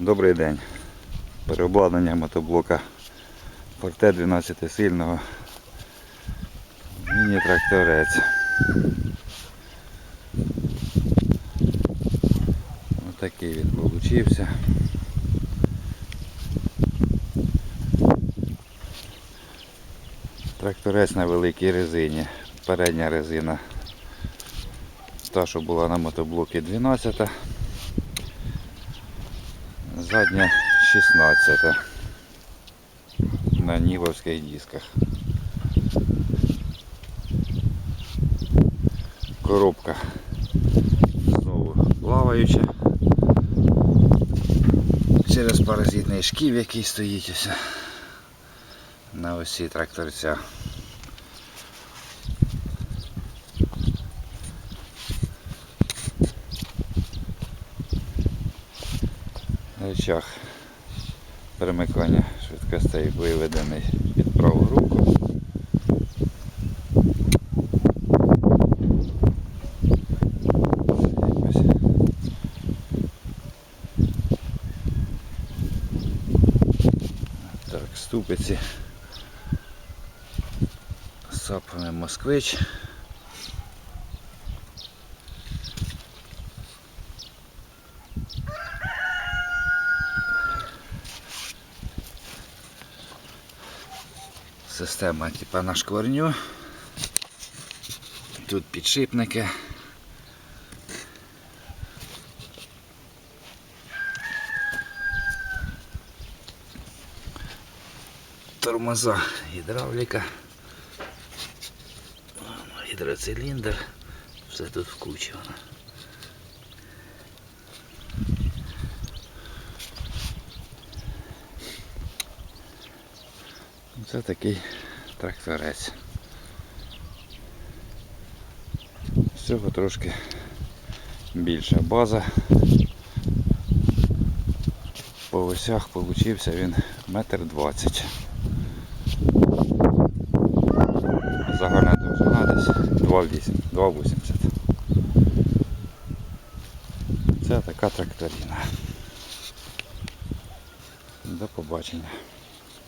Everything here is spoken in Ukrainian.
Добрий день. Переобладнання мотоблока Форте 12 сильного. Міні-тракторець. Отакий він получився. Тракторець на великій резині. Передня резина. Та, що була на мотоблокі 12. Задня 16 на нівовських дисках. Коробка знову плаваюча. Через паразитний шків, який стоїть ось на осі тракторця. Рычаг перемикання швидкостей виведений під праву руку. Так, ступиці. Сапами москвич. Система типа на шкварню. Тут підшипники. Тормоза гідравліка. Гідроциліндр. Все тут вкучено. Це такий тракторець. З цього трошки більша база. По осях получився він метр двадцять. Загальна довжина десь 2,8, 2,80. Це така тракторина. До побачення.